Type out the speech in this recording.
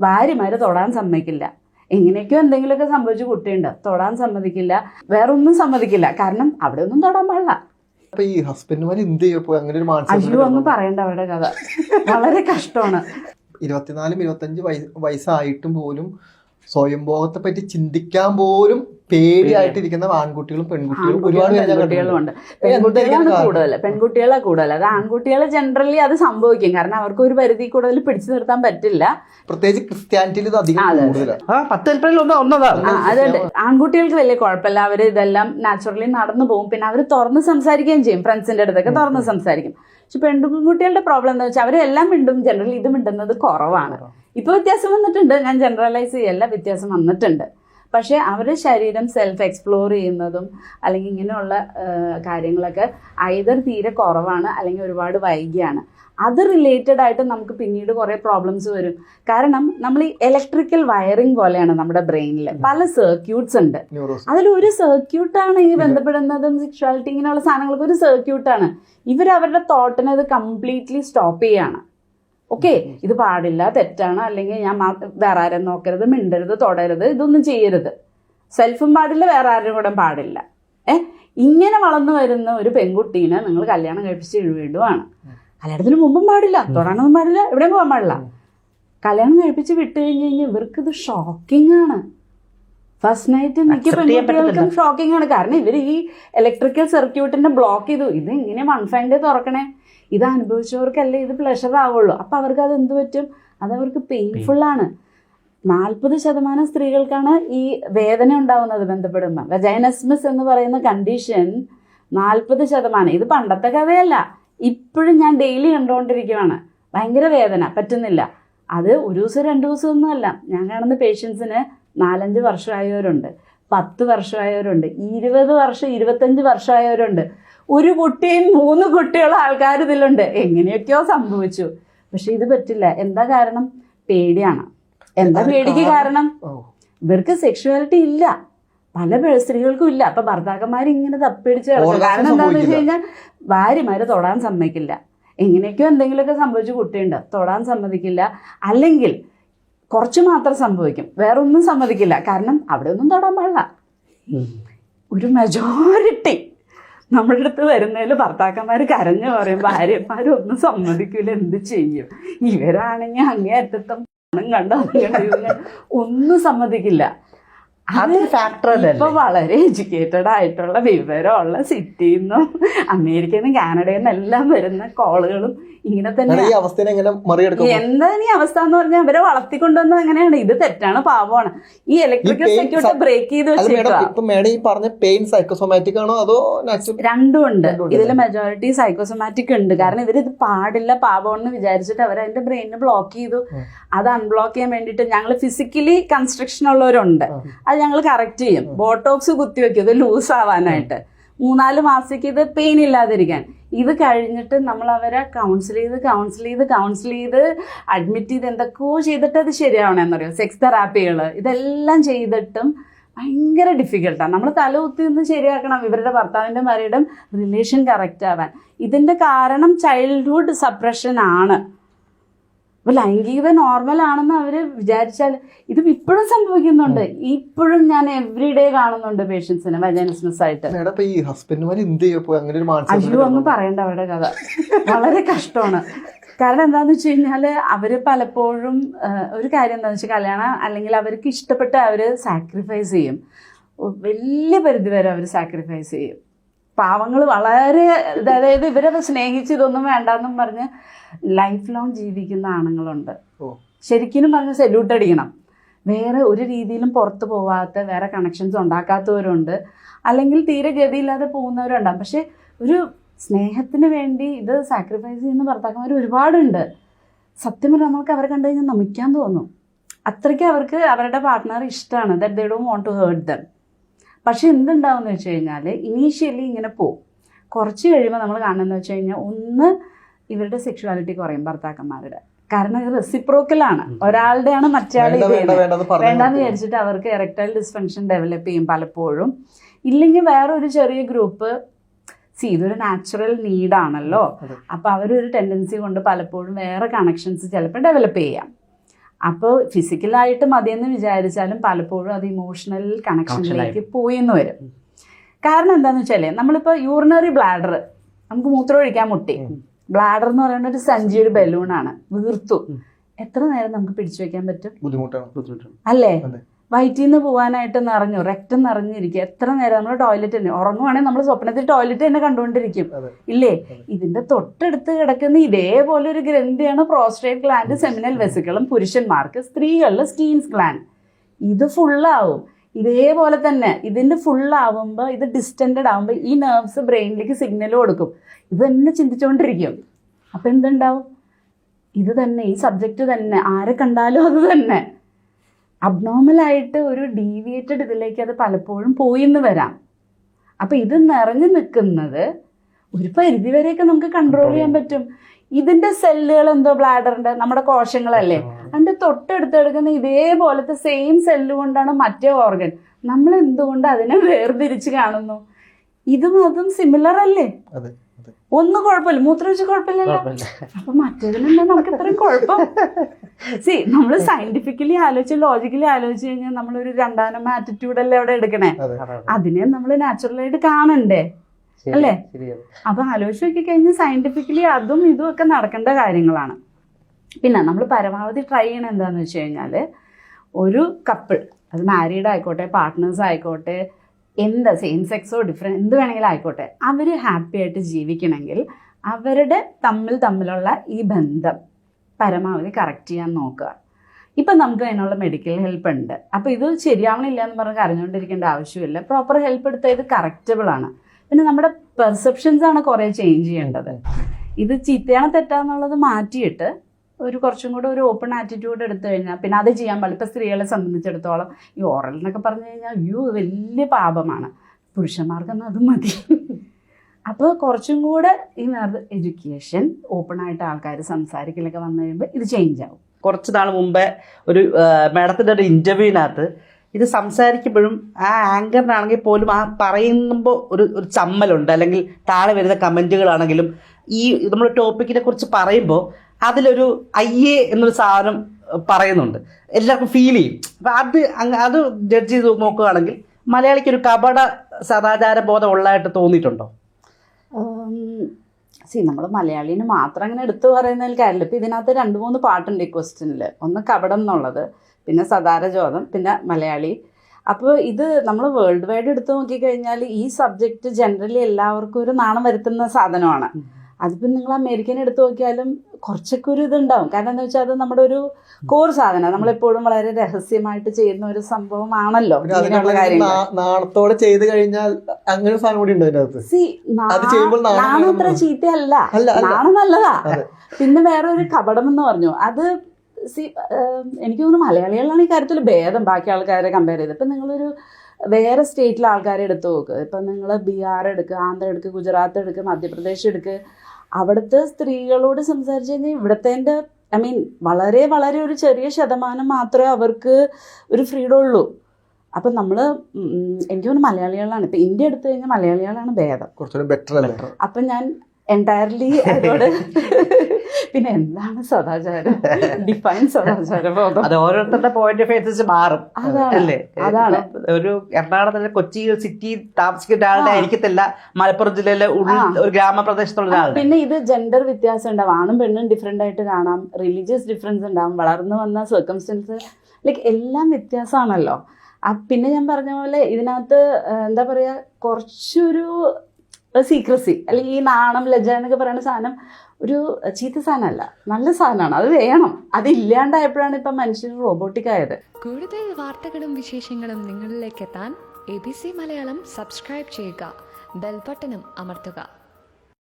ഭാര്യമാര് തൊടാൻ സമ്മതിക്കില്ല. എങ്ങനെയൊക്കെയോ എന്തെങ്കിലുമൊക്കെ സംഭവിച്ചു കുട്ടിയുണ്ട്. തൊടാൻ സമ്മതിക്കില്ല. വേറെ ഒന്നും സമ്മതിക്കില്ല. കാരണം അവിടെ ഒന്നും തൊടാൻ പാടില്ല. അപ്പൊ ഈ ഹസ്ബൻഡുമാർ എന്ത് ചെയ്യപ്പോ അങ്ങനെ ഒരു അയ്യോ ഒന്നും മാനസിക പറയണ്ട അവരുടെ കഥ. വളരെ കഷ്ടമാണ്. ഇരുപത്തിനാലും ഇരുപത്തഞ്ച് വയസ്സ് വയസ്സായിട്ടും പോലും സ്വയംഭോഗത്തെ പറ്റി ചിന്തിക്കാൻ പോലും പേടിയായിട്ടിരിക്കുന്ന ആൺകുട്ടികളും പെൺകുട്ടികളും ഒരുപാട് പേര് ഞാൻ പെൺകുട്ടികളും ഉണ്ട് കണ്ടിട്ടുണ്ട്. എന്തായിരിക്കും പെൺകുട്ടികളാണ് കൂടുതൽ പെൺകുട്ടികളെ കൂടുതൽ അത് ആൺകുട്ടികളെ ജനറലി അത് സംഭവിക്കും. കാരണം അവർക്ക് ഒരു പരിധി കൂടുതൽ പിടിച്ചു നിർത്താൻ പറ്റില്ല. പ്രത്യേകിച്ച് ക്രിസ്ത്യാനിറ്റിയിൽ ഇത് അധികം അതുണ്ട്. ആൺകുട്ടികൾക്ക് വലിയ കുഴപ്പമില്ല. അവർ ഇതെല്ലാം നാച്ചുറലി നടന്നു പോകും. പിന്നെ അവർ തുറന്ന് സംസാരിക്കുകയും ചെയ്യും. ഫ്രണ്ട്സിന്റെ അടുത്തൊക്കെ തുറന്ന് സംസാരിക്കും. പക്ഷെ പെൺകുട്ടികളുടെ പ്രോബ്ലം എന്താ വെച്ചാൽ അവരെല്ലാം മിണ്ടും. ജനറലി ഇത് മിണ്ടുന്നത് കുറവാണ്. ഇപ്പൊ വ്യത്യാസം വന്നിട്ടുണ്ട്. ഞാൻ ജനറലൈസ് ചെയ്യല്ല വ്യത്യാസം വന്നിട്ടുണ്ട്. പക്ഷേ അവരുടെ ശരീരം സെൽഫ് എക്സ്പ്ലോർ ചെയ്യുന്നതും അല്ലെങ്കിൽ ഇങ്ങനെയുള്ള കാര്യങ്ങളൊക്കെ ഐതർ തീരെ കുറവാണ് അല്ലെങ്കിൽ ഒരുപാട് വൈകിയാണ്. അത് റിലേറ്റഡ് ആയിട്ട് നമുക്ക് പിന്നീട് കുറേ പ്രോബ്ലംസ് വരും. കാരണം നമ്മൾ ഈ ഇലക്ട്രിക്കൽ വയറിംഗ് പോലെയാണ് നമ്മുടെ ബ്രെയിനിൽ പല സർക്യൂട്ട്സ് ഉണ്ട്. അതിൽ ഒരു സർക്യൂട്ടാണ് ഈ ബന്ധപ്പെടുന്നതും സെക്ഷുവാലിറ്റി ഇങ്ങനെയുള്ള സാധനങ്ങൾക്ക് ഒരു സർക്യൂട്ടാണ് ഇവർ അവരുടെ തോട്ടിനെ അത് കംപ്ലീറ്റ്ലി സ്റ്റോപ്പ് ചെയ്യാണ്. ഓക്കെ ഇത് പാടില്ല തെറ്റാണ്. അല്ലെങ്കിൽ ഞാൻ വേറെ ആരും നോക്കരുത് മിണ്ടരുത് തൊടരുത് ഇതൊന്നും ചെയ്യരുത്. സെൽഫും പാടില്ല വേറെ ആരും കൂടെ പാടില്ല. ഏ? ഇങ്ങനെ വളർന്നു വരുന്ന ഒരു പെൺകുട്ടീനെ നിങ്ങൾ കല്യാണം കഴിപ്പിച്ച് വീടുവാണ് കല്യാണത്തിന് മുമ്പും പാടില്ല തൊടാനൊന്നും പാടില്ല എവിടെയും പോകാൻ പാടില്ല. കല്യാണം കഴിപ്പിച്ച് വിട്ടു കഴിഞ്ഞ് കഴിഞ്ഞാൽ ഇവർക്ക് ഇത് ഷോക്കിംഗ് ആണ് ഫസ്റ്റ് നൈറ്റ് മിക്ക പെൺകുട്ടികൾക്കും ഷോക്കിംഗ് ആണ് കാരണം ഇവർ ഈ ഇലക്ട്രിക്കൽ സർക്യൂട്ടിന്റെ ബ്ലോക്ക് ചെയ്തു. ഇത് ഇങ്ങനെ വൺ ഫൈൻഡ് തുറക്കണേ. ഇത് അനുഭവിച്ചവർക്കല്ലേ ഇത് പ്ലഷർ ആവുള്ളൂ. അപ്പം അവർക്ക് അത് എന്ത് പറ്റും? അത് അവർക്ക് പെയിൻഫുൾ ആണ്. നാൽപ്പത് ശതമാനം സ്ത്രീകൾക്കാണ് ഈ വേദന ഉണ്ടാവുന്നത് ബന്ധപ്പെടുമ്പോൾ വെജൈനസ്മിസ് എന്ന് പറയുന്ന കണ്ടീഷൻ നാൽപ്പത് ശതമാനം. ഇത് പണ്ടത്തെ കഥയല്ല. ഇപ്പോഴും ഞാൻ ഡെയിലി കണ്ടുകൊണ്ടിരിക്കുകയാണ് ഭയങ്കര വേദന പറ്റുന്നില്ല. അത് ഒരു ദിവസം രണ്ട് ഒന്നുമല്ല ഞാൻ കാണുന്ന പേഷ്യൻസിന് നാലഞ്ച് വർഷമായവരുണ്ട്. പത്ത് വർഷമായവരുണ്ട്. ഇരുപത് വർഷം ഇരുപത്തഞ്ച് വർഷമായവരുണ്ട്. ഒരു കുട്ടിയും മൂന്ന് കുട്ടികളും ആൾക്കാർ ഇതിലുണ്ട്. എങ്ങനെയൊക്കെയോ സംഭവിച്ചു. പക്ഷെ ഇത് പറ്റില്ല. എന്താ കാരണം? പേടിയാണ്. എന്താ പേടിക്ക് കാരണം ഇവർക്ക് സെക്ഷുവാലിറ്റി ഇല്ല. പല സ്ത്രീകൾക്കും ഇല്ല. അപ്പൊ ഭർത്താക്കന്മാർ ഇങ്ങനെ തപ്പിടിച്ച് കിടക്കും കാരണം എന്താണെന്ന് വെച്ച്. കഴിഞ്ഞാൽ ഭാര്യമാര് തൊടാൻ സമ്മതിക്കില്ല. എങ്ങനെയൊക്കെയോ എന്തെങ്കിലുമൊക്കെ സംഭവിച്ചു കുട്ടിയുണ്ട്. തൊടാൻ സമ്മതിക്കില്ല. അല്ലെങ്കിൽ കുറച്ച് മാത്രം സംഭവിക്കും. വേറെ ഒന്നും സമ്മതിക്കില്ല. കാരണം അവിടെ ഒന്നും തൊടാൻ പാടില്ല. ഒരു മെജോറിറ്റി നമ്മുടെ അടുത്ത് വരുന്നതിൽ ഭർത്താക്കന്മാർ കരഞ്ഞു പറയും ഭാര്യമാരൊന്നും സമ്മതിക്കില്ല എന്ത് ചെയ്യും? ഇവരാണെങ്കിൽ അങ്ങേ അറ്റത്തും കണ്ടു? ഒന്നും സമ്മതിക്കില്ല. അത് ഫാക്ടർ ഇപ്പൊ വളരെ എഡ്യൂക്കേറ്റഡ് ആയിട്ടുള്ള വിവരമുള്ള സിറ്റിയിൽ നിന്നും അമേരിക്കയിൽ നിന്നും കാനഡയിൽ നിന്നും എല്ലാം വരുന്ന കോളുകളും ഇങ്ങനെ തന്നെ ഈ അവസ്ഥയെ എങ്ങനെ മറികടക്കും എന്താ ഈ അവസ്ഥ എന്ന് പറഞ്ഞാൽ അവരെ വളർത്തിക്കൊണ്ടുവന്നത് അങ്ങനെയാണ്. ഇത് തെറ്റാണ് പാവമാണ് ഈ ഇലക്ട്രിക്കൽ സർക്യൂട്ട് ബ്രേക്ക് ചെയ്ത് വെച്ചിട്ടുണ്ട് ഈ പറഞ്ഞ പെയിൻ സൈക്കോസൊമാറ്റിക് ആണോ അതോ രണ്ടും ഉണ്ട്. ഇതിൽ മെജോറിറ്റി സൈക്കോസൊമാറ്റിക് ഉണ്ട്. കാരണം ഇവർ ഇത് പാടില്ല പാപമെന്ന് വിചാരിച്ചിട്ട് അവർ അതിന്റെ ബ്രെയിനിനെ ബ്ലോക്ക് ചെയ്തു. അത് അൺബ്ലോക്ക് ചെയ്യാൻ വേണ്ടിയിട്ട് ഞങ്ങൾ ഫിസിക്കലി കൺസ്ട്രക്ഷൻ ഉള്ളവരുണ്ട്. അത് ഞങ്ങൾ കറക്റ്റ് ചെയ്യും. ബോട്ടോക്സ് കുത്തിവെക്കും ഇത് ലൂസ് ആവാനായിട്ട്. മൂന്നാൽ മാസത്തേക്ക് ഇത് പെയിൻ ഇല്ലാതിരിക്കാൻ. ഇത് കഴിഞ്ഞിട്ട് നമ്മൾ അവരെ കൗൺസിൽ ചെയ്ത് കൗൺസിൽ ചെയ്ത് കൗൺസിൽ ചെയ്ത് അഡ്മിറ്റ് ചെയ്ത് എന്തൊക്കെയോ ചെയ്തിട്ട് അത് ശരിയാവണമെന്നറിയോ സെക്സ് തെറാപ്പികൾ ഇതെല്ലാം ചെയ്തിട്ടും ഭയങ്കര ഡിഫിക്കൽട്ടാണ് നമ്മൾ തല കുത്തി നിന്ന് ശരിയാക്കണം. ഇവരുടെ ഭർത്താവിന്റെ ഭാര്യയുടെ റിലേഷൻ കറക്റ്റ് ആവാൻ. ഇതിന്റെ കാരണം ചൈൽഡ്ഹുഡ് സപ്രഷൻ ആണ്. അപ്പോൾ ലൈംഗികത നോർമൽ ആണെന്ന് അവർ വിചാരിച്ചാൽ ഇത് ഇപ്പോഴും സംഭവിക്കുന്നുണ്ട്. ഇപ്പോഴും ഞാൻ എവറി ഡേ കാണുന്നുണ്ട് പേഷ്യൻസിനെ വജനസ്മസ് ആയിട്ട്. അയ്യോ ഒന്നും പറയണ്ട അവരുടെ കഥ. വളരെ കഷ്ടമാണ്. കാരണം എന്താന്ന് വെച്ച് കഴിഞ്ഞാൽ അവർ പലപ്പോഴും ഒരു കാര്യം എന്താണെന്ന് വെച്ചാൽ കല്യാണം അല്ലെങ്കിൽ അവർക്ക് ഇഷ്ടപ്പെട്ട അവർ സാക്രിഫൈസ് ചെയ്യും. വലിയ പരിധി വരെ അവർ സാക്രിഫൈസ് ചെയ്യും. പാവങ്ങൾ വളരെ അതായത് ഇവരെ സ്നേഹിച്ച് ഇതൊന്നും വേണ്ടെന്നും പറഞ്ഞ് ലൈഫ് ലോങ് ജീവിക്കുന്ന ആണുങ്ങളുണ്ട്. ശരിക്കും പറഞ്ഞ് സല്യൂട്ട് അടിക്കണം. വേറെ ഒരു രീതിയിലും പുറത്തു പോവാത്ത വേറെ കണക്ഷൻസ് ഉണ്ടാക്കാത്തവരുണ്ട്. അല്ലെങ്കിൽ തീരെ ഗതിയില്ലാതെ പോകുന്നവരുണ്ടാകും പക്ഷെ ഒരു സ്നേഹത്തിന് വേണ്ടി ഇത് സാക്രിഫൈസ് ചെയ്യുന്ന ഭർത്താക്കന്മാർ ഒരുപാടുണ്ട്. സത്യം പറഞ്ഞാൽ നമുക്ക് അവരെ കണ്ടു കഴിഞ്ഞാൽ നമിക്കാൻ തോന്നും. അത്രയ്ക്ക് അവർക്ക് അവരുടെ പാർട്ട്ണർ ഇഷ്ടമാണ്. That they want to hurt them പക്ഷെ എന്തുണ്ടാവും എന്ന് വെച്ച് കഴിഞ്ഞാൽ ഇനീഷ്യലി ഇങ്ങനെ പോവും. കുറച്ച് കഴിയുമ്പോൾ നമ്മൾ കാണുന്നത് വെച്ച് കഴിഞ്ഞാൽ ഒന്ന് ഇവരുടെ സെക്ഷുവാലിറ്റി കുറയും ഭർത്താക്കന്മാരുടെ. കാരണം ഇത് റെസിപ്രോക്കലാണ് ഒരാളുടെയാണ് മറ്റേ വേണ്ട വേണ്ട ചെയ്യുന്നത്. വേണ്ടെന്ന് വിചാരിച്ചിട്ട് അവർക്ക് എറക്ടൈൽ ഡിസ്ഫങ്ഷൻ ഡെവലപ്പ് ചെയ്യും പലപ്പോഴും. ഇല്ലെങ്കിൽ വേറൊരു ഒരു ചെറിയ ഗ്രൂപ്പ് സി ഇതൊരു നാച്ചുറൽ നീഡാണല്ലോ. അപ്പോൾ അവരൊരു ടെൻഡൻസി കൊണ്ട് പലപ്പോഴും വേറെ കണക്ഷൻസ് ചിലപ്പോൾ ഡെവലപ്പ് ചെയ്യാം. അപ്പോൾ ഫിസിക്കലായിട്ട് മതിയെന്ന് വിചാരിച്ചാലും പലപ്പോഴും അത് ഇമോഷണൽ കണക്ഷനിലേക്ക് പോയി എന്ന് വരും. കാരണം എന്താന്ന് വെച്ചാൽ നമ്മളിപ്പോൾ യൂറിനറി ബ്ലാഡർ നമുക്ക് മൂത്രം ഒഴിക്കാൻ മുട്ടി ബ്ലാഡർ എന്ന് പറയുന്ന ഒരു സഞ്ചി ഒരു ബലൂണാണ് വീർത്തു. എത്ര നേരം നമുക്ക് പിടിച്ചു വെക്കാൻ പറ്റും? ബുദ്ധിമുട്ടാണ്. അല്ലേ. വയറ്റിൽ നിന്ന് പോകാനായിട്ട് നിറഞ്ഞു രക്തം നിറഞ്ഞിരിക്കുക. എത്ര നേരം നമ്മൾ ടോയ്ലറ്റ് തന്നെ. ഉറങ്ങുവാണെങ്കിൽ നമ്മൾ സ്വപ്നത്തിൽ ടോയ്ലറ്റ് തന്നെ കണ്ടുകൊണ്ടിരിക്കും. ഇല്ലേ? ഇതിന്റെ തൊട്ടടുത്ത് കിടക്കുന്ന ഇതേപോലെ ഒരു ഗ്രന്ഥിയാണ് പ്രോസ്റ്റേറ്റ് ഗ്ലാൻഡ് സെമിനൽ വെസിക്കളും പുരുഷന്മാർക്ക് സ്ത്രീകളിൽ സ്റ്റീൻസ് ഗ്ലാൻഡ് ഇത് ഫുള്ളാവും ഇതേപോലെ തന്നെ ഇതിന്റെ ഫുള്ളാവുമ്പോൾ ഇത് ഡിസ്റ്റൻഡ് ആവുമ്പോൾ ഈ നെർവ്സ് ബ്രെയിനിലേക്ക് സിഗ്നൽ കൊടുക്കും. ഇത് തന്നെ ചിന്തിച്ചുകൊണ്ടിരിക്കും അപ്പം എന്തുണ്ടാവും? ഇത് തന്നെ ഈ സബ്ജക്റ്റ് തന്നെ. ആരെ കണ്ടാലും അത് തന്നെ. അബ്നോർമലായിട്ട് ഒരു ഡീവിയേറ്റഡ് ഇതിലേക്ക് അത് പലപ്പോഴും പോയി എന്ന് വരാം. അപ്പം ഇത് നിറഞ്ഞു നിൽക്കുന്നത് ഒരു പരിധി വരെയൊക്കെ നമുക്ക് കൺട്രോൾ ചെയ്യാൻ പറ്റും. ഇതിന്റെ സെല്ലുകൾ എന്തോ ബ്ലാഡറിന്റെ നമ്മുടെ കോശങ്ങളല്ലേ? അതിന്റെ തൊട്ടെടുത്തെടുക്കുന്ന ഇതേപോലത്തെ സെയിം സെല്ല് കൊണ്ടാണ് മറ്റേ ഓർഗൻ നമ്മൾ എന്തുകൊണ്ട് അതിനെ വേർതിരിച്ച് കാണുന്നു? ഇതും അതും സിമിലർ അല്ലേ? ഒന്നും കുഴപ്പമില്ല. മൂത്രമൊഴിച്ച് കുഴപ്പമില്ലല്ലോ. കുഴപ്പമില്ല. അപ്പൊ മറ്റേതിനെന്താ നമുക്ക് ഇത്രയും കുഴപ്പം. സി നമ്മൾ സയന്റിഫിക്കലി ആലോചിച്ച് ലോജിക്കലി ആലോചിച്ച് കഴിഞ്ഞാൽ നമ്മളൊരു രണ്ടാനം ആറ്റിറ്റ്യൂഡ് അല്ലേ അവിടെ എടുക്കണേ? അതെ അതെ, അതെ. അതിനെ നമ്മൾ നാച്ചുറലായിട്ട് കാണണ്ടേ? അല്ലേ? അപ്പൊ ആലോചിച്ച് നോക്കി കഴിഞ്ഞാൽ സയന്റിഫിക്കലി അതും ഇതും ഒക്കെ നടക്കേണ്ട കാര്യങ്ങളാണ്. പിന്നെ നമ്മൾ പരമാവധി ട്രൈ ചെയ്യണ എന്താന്ന് വെച്ച് കഴിഞ്ഞാൽ ഒരു കപ്പിൾ അത് മാരീഡ് ആയിക്കോട്ടെ പാർട്ട്നേഴ്സ് ആയിക്കോട്ടെ എന്താ സെയിം സെക്സോ ഡിഫറെന്റ് എന്ത് വേണമെങ്കിലും ആയിക്കോട്ടെ. അവർ ഹാപ്പി ആയിട്ട് ജീവിക്കണമെങ്കിൽ അവരുടെ തമ്മിൽ തമ്മിലുള്ള ഈ ബന്ധം പരമാവധി കറക്റ്റ് ചെയ്യാൻ നോക്കുക. ഇപ്പം നമുക്ക് അതിനുള്ള മെഡിക്കൽ ഹെൽപ്പ് ഉണ്ട്. അപ്പോൾ ഇത് ശരിയാവണില്ല എന്ന് പറഞ്ഞ് കരഞ്ഞുകൊണ്ടിരിക്കേണ്ട ആവശ്യമില്ല. പ്രോപ്പർ ഹെൽപ്പ് എടുത്താൽ ഇത് കറക്റ്റബിൾ ആണ്. പിന്നെ നമ്മുടെ പെർസെപ്ഷൻസ് ആണ് കുറേ ചേഞ്ച് ചെയ്യേണ്ടത്. ഇത് ചീത്തയാണ് തെറ്റാന്നുള്ളത് മാറ്റിയിട്ട് ഒരു കുറച്ചും കൂടെ ഒരു ഓപ്പൺ ആറ്റിറ്റ്യൂഡ് എടുത്തു കഴിഞ്ഞാൽ പിന്നെ അത് ചെയ്യാൻ പാടില്ല. ഇപ്പം സ്ത്രീകളെ സംബന്ധിച്ചിടത്തോളം ഈ ഓറൽ എന്നൊക്കെ പറഞ്ഞു കഴിഞ്ഞാൽ അയ്യോ വലിയ പാപമാണ്. പുരുഷന്മാർക്കൊന്നും അത് മതി. അപ്പോൾ കുറച്ചും കൂടെ ഈ നേരത്തെ എഡ്യൂക്കേഷൻ ഓപ്പണായിട്ട് ആൾക്കാർ സംസാരിക്കലൊക്കെ വന്നു കഴിയുമ്പോൾ ഇത് ചേഞ്ച് ആവും. കുറച്ച് നാൾ മുമ്പേ ഒരു മാഡത്തിന്റെ ഒരു ഇന്റർവ്യൂവിനകത്ത് ഇത് സംസാരിക്കുമ്പോഴും ആ ആങ്കറിനാണെങ്കിൽ പോലും ആ പറയുമ്പോൾ ഒരു ഒരു ചമ്മലുണ്ട്. അല്ലെങ്കിൽ താഴെ വരുന്ന കമന്റുകളാണെങ്കിലും ഈ നമ്മൾ ടോപ്പിക്കിനെ കുറിച്ച് പറയുമ്പോൾ അതിലൊരു അയ്യേ എന്നൊരു സാധനം പറയുന്നുണ്ട്. എല്ലാവർക്കും ഫീൽ ചെയ്യും. അപ്പം അത് അത് ജഡ്ജ് ചെയ്ത് നോക്കുകയാണെങ്കിൽ മലയാളിക്ക് ഒരു കപട സദാചാര ബോധം ഉള്ളതായിട്ട് തോന്നിയിട്ടുണ്ടോ? സി നമ്മൾ മലയാളീനെ മാത്രം അങ്ങനെ എടുത്തു പറയുന്നതിൽ കാര്യമില്ല. ഇപ്പം ഇതിനകത്ത് രണ്ട് മൂന്ന് പാട്ടുണ്ട് ഈ ക്വസ്റ്റ്യനിൽ ഒന്ന് കപടം എന്നുള്ളത് പിന്നെ സദാരജോധം പിന്നെ മലയാളി. അപ്പോൾ ഇത് നമ്മൾ വേൾഡ് വൈഡ് എടുത്തു നോക്കിക്കഴിഞ്ഞാൽ ഈ സബ്ജക്റ്റ് ജനറലി എല്ലാവർക്കും ഒരു നാണം വരുത്തുന്ന സാധനമാണ്. അതിപ്പോൾ നിങ്ങൾ അമേരിക്കൻ എടുത്തു നോക്കിയാലും കുറച്ചൊക്കെ ഒരു ഇതുണ്ടാവും. കാരണം എന്താ വെച്ചാൽ അത് നമ്മുടെ ഒരു കോർ സാധനം നമ്മളെപ്പോഴും വളരെ രഹസ്യമായിട്ട് ചെയ്യുന്ന ഒരു സംഭവമാണല്ലോ നാണത്തോടെ ചെയ്ത് കഴിഞ്ഞാൽ അങ്ങനെ സാധനം കൂടി നാണം അത്ര ചീത്തയല്ല. നാണം നല്ലതാ. പിന്നെ വേറെ ഒരു കപടം എന്ന് പറഞ്ഞു. അത് സി എനിക്ക് തോന്നുന്നു മലയാളികളാണ് ഈ കാര്യത്തിൽ ഭേദം ബാക്കി ആൾക്കാരെ കമ്പയർ ചെയ്ത് ഇപ്പം നിങ്ങളൊരു വേറെ സ്റ്റേറ്റിലെ ആൾക്കാരെ എടുത്ത് നോക്കുക ഇപ്പം നിങ്ങൾ ബീഹാർ എടുക്കുക ആന്ധ്ര എടുക്കുക ഗുജറാത്ത് എടുക്കുക മധ്യപ്രദേശ് എടുക്കുക അവിടുത്തെ സ്ത്രീകളോട് സംസാരിച്ചു കഴിഞ്ഞാൽ ഇവിടുത്തെ ഐ മീൻ വളരെ വളരെ ഒരു ചെറിയ ശതമാനം മാത്രമേ അവർക്ക് ഒരു ഫ്രീഡം ഉള്ളൂ. അപ്പം നമ്മൾ എനിക്ക് തോന്നുന്നു മലയാളികളാണ്. ഇപ്പം ഇന്ത്യ എടുത്തു കഴിഞ്ഞാൽ മലയാളികളാണ് ഭേദം. കുറച്ചുകൂടി ബെറ്റർ അപ്പം ഞാൻ എന്റയർലി അതിനോട് പിന്നെ എന്താണ് സദാചാരം? ഡിഫൈൻ സദാചാരം. അത് ഓരോരുത്തരുടെ പോയിന്റ് ഓഫ് അനുസരിച്ച് മാറും. അതാണ്, അല്ലേ? അതാണ്. ഒരു എറണാകുളത്തെ കൊച്ചി സിറ്റി താമസിക്കുന്ന ഒരാളുടെ ആയിരിക്കത്തില്ല. മലപ്പുറം ജില്ലയിലെ ഒരു ഗ്രാമപ്രദേശത്തുള്ള ഒരാൾ പിന്നെ ഇത് ജെൻഡർ വ്യത്യാസം ഉണ്ടാവും. ആണും പെണ്ണും ഡിഫറെന്റ് ആയിട്ട് കാണാം. റിലീജിയസ് ഡിഫറൻസ് ഉണ്ടാവും. വളർന്നു വന്ന സർക്കംസ്റ്റൻസ് ലൈക്ക് എല്ലാം വ്യത്യാസമാണല്ലോ. ആ പിന്നെ ഞാൻ പറഞ്ഞ പോലെ ഇതിനകത്ത് എന്താ പറയുക കുറച്ചൊരു സീക്രസി അല്ലെങ്കിൽ ഈ നാണം ലജ്ജ എന്നൊക്കെ പറയുന്ന സാധനം ഒരു ചീത്ത സാധനമല്ല. നല്ല സാധനമാണ്. അത് വേണം. അതില്ലാണ്ടായപ്പോഴാണ് ഇപ്പം മനുഷ്യർ റോബോട്ടിക് ആയത്. കൂടുതൽ വാർത്തകളും വിശേഷങ്ങളും നിങ്ങളിലേക്ക് എത്താൻ A B C Malayalam subscribe ചെയ്യുക. ബെൽബട്ടനും അമർത്തുക.